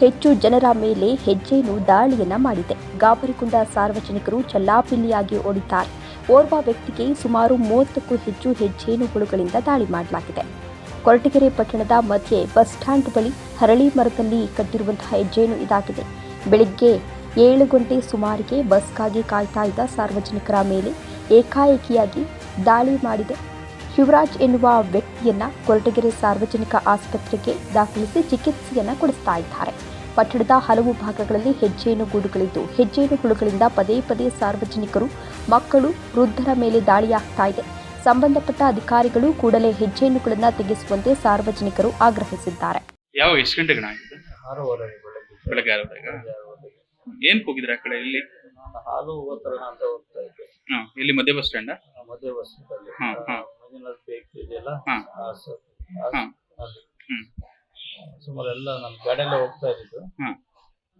ಹೆಚ್ಚು ಜನರ ಮೇಲೆ ಹೆಜ್ಜೆಯನ್ನು ದಾಳಿಯನ್ನ ಮಾಡಿದೆ. ಗಾಬರಿಗೊಂಡ ಸಾರ್ವಜನಿಕರು ಚಲ್ಲಾಪಿಲ್ಲಿಯಾಗಿ ಓಡಿದ್ದಾರೆ. ಓರ್ವ ವ್ಯಕ್ತಿಗೆ ಸುಮಾರು ಮೂವತ್ತಕ್ಕೂ ಹೆಚ್ಚು ಹೆಜ್ಜೇನುಹುಳುಗಳಿಂದ ದಾಳಿ ಮಾಡಲಾಗಿದೆ. ಕೊರಟಗೆರೆ ಪಟ್ಟಣದ ಮಧ್ಯೆ ಬಸ್ ಸ್ಟ್ಯಾಂಡ್ ಬಳಿ ಹರಳಿ ಮರದಲ್ಲಿ ಕಟ್ಟಿರುವಂತಹ ಹೆಜ್ಜೇನು ಇದಾಗಿದೆ. ಬೆಳಿಗ್ಗೆ ಏಳು ಗಂಟೆ ಸುಮಾರಿಗೆ ಬಸ್ಗಾಗಿ ಕಾಯ್ತಾ ಇದ್ದ ಸಾರ್ವಜನಿಕರ ಮೇಲೆ ಏಕಾಏಕಿಯಾಗಿ ದಾಳಿ ಮಾಡಿದೆ. ಶಿವರಾಜ್ ಎನ್ನುವ ವ್ಯಕ್ತಿಯನ್ನ ಕೊರಟಗೆರೆ ಸಾರ್ವಜನಿಕ ಆಸ್ಪತ್ರೆಗೆ ದಾಖಲಿಸಿ ಚಿಕಿತ್ಸೆಯನ್ನ ಕೊಡಿಸ್ತಾ ಇದ್ದಾರೆ. ಪಟ್ಟಣದ ಹಲವು ಭಾಗಗಳಲ್ಲಿ ಹೆಜ್ಜೇನು ಗೂಡುಗಳಿದ್ದು ಹೆಜ್ಜೇನು ಹುಳುಗಳಿಂದ ಪದೇ ಪದೇ ಸಾರ್ವಜನಿಕರು ಮಕ್ಕಳು ವೃದ್ಧರ ಮೇಲೆ ದಾಳಿಯಾಗ್ತಾ ಇದೆ. ಸಂಬಂಧಪಟ್ಟ ಅಧಿಕಾರಿಗಳು ಕೂಡಲೇ ಹೆಜ್ಜೆಯನ್ನುಗಳನ್ನ ತೆಗೆಸುವಂತೆ ಸಾರ್ವಜನಿಕರು ಆಗ್ರಹಿಸಿದ್ದಾರೆ. ಯಾವ ಎಷ್ಟು ಗಂಟೆಗೆ ಬೆಳಗ್ಗೆ. ಏನ್ ಹೋಗಿದ್ರ ಆ ಕಡೆ ಇಲ್ಲಿ? ಹಾಲು ಹೋಗ್ತಾರಣ ಅಂತ ಹೋಗ್ತಾ ಇದ್ದೆ ಇಲ್ಲಿ ಮಧ್ಯ ಬಸ್ ಸ್ಟ್ಯಾಂಡ್? ಮಧ್ಯ ಮದುವೆ ಬಸ್ ಹ್ಮ್ ಹ್ಮ್ ಹಾ. ಮಂಜುನಾಥ್ ಹಾ. ಹಾ. ಹ್ಮ್ ಸುಮಾರು ಎಲ್ಲ ನಮ್ಮ ಗಾಡಿಯಲ್ಲೇ ಹೋಗ್ತಾ ಇದ್ದಿದ್ದು.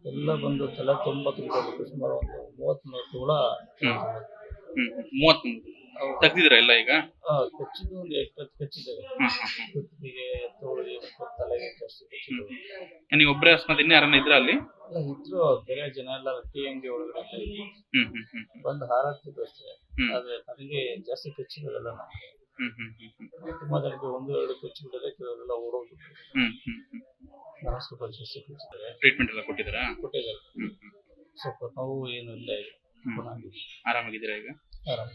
ಎಲ್ಲ ಬಂದು ತಲೆ ತುಂಬಾ ತುಂಬಿಟ್ಟು ಸುಮಾರು ಒಂದು ಮೂವತ್ತ್ ಮೂವತ್ತು ಹುಳ ಹ್ಮ್ ಹ್ಮ್. ಮೂವತ್ತ್ ತೆಗ್ದಿದ್ರ ಎಲ್ಲ ಈಗ? ಆ, ಕಚ್ಚಿದ್ದು ಒಂದು ಎಷ್ಟು ಕಚ್ಚಿದ್ದೇವೆ ಹಾ ಹಾ ಹಾ ಕುತ್ತಿಗೆ ತೋಳಿಗೆ ಮತ್ತು ತಲೆಗೆ ಜಾಸ್ತಿ ಕಚ್ಚಿದ್ದೇವೆ ನೀವು ಒಬ್ಬರೇ ಅಕಸ್ಮಾತ್ ಇನ್ನೇ ಯಾರನ್ನ ಇದ್ರ ಅಲ್ಲಿ? ಎಲ್ಲ ಇದ್ರು ಬೇರೆ ಜನ ಎಲ್ಲ ಟೀ ಅಂಗಡಿ ಒಳಗಡೆ ಎಲ್ಲ ಇದ್ರು. ಹ್ಮ್ ಹ್ಮ್ ಹ್ಮ್ ಹ್ಮ್. ಬಂದು ಹಾರಾಡ್ತಿದ್ರು ಅಷ್ಟೇ. ಹ್ಮ್. ಆದ್ರೆ ನನಗೆ ಜಾಸ್ತಿ ಕಚ್ಚಿರೋದಲ್ಲ ನಾನು. ಹ್ಮ್ ಹ್ಮ್ ಹ್ಮ್ ಹ್ಮ್. ತುಂಬಾ ಜನಕ್ಕೆ ಒಂದು ಎರಡು ಕಚ್ಚಿ ಬಿಟ್ಟರೆ ಕೆಲವರೆಲ್ಲ ಓಡೋಗ್ಬಿಟ್ರು. ಹ್ಮ್ ಹ್ಮ್. ಕಚ್ಚಿದ್ದಾರೆ ಟ್ರೀಟ್ಮೆಂಟ್ ಎಲ್ಲ ಕೊಟ್ಟಿದ್ದೀರಾ? ಕೊಟ್ಟಿದ್ದಾರೆ. ಸ್ವಲ್ಪ ನೋವು ಏನು ಇಲ್ಲ ಈಗ. ಆರಾಮಾಗಿದ್ದೀರಾ ಈಗ? ಆರಾಮ.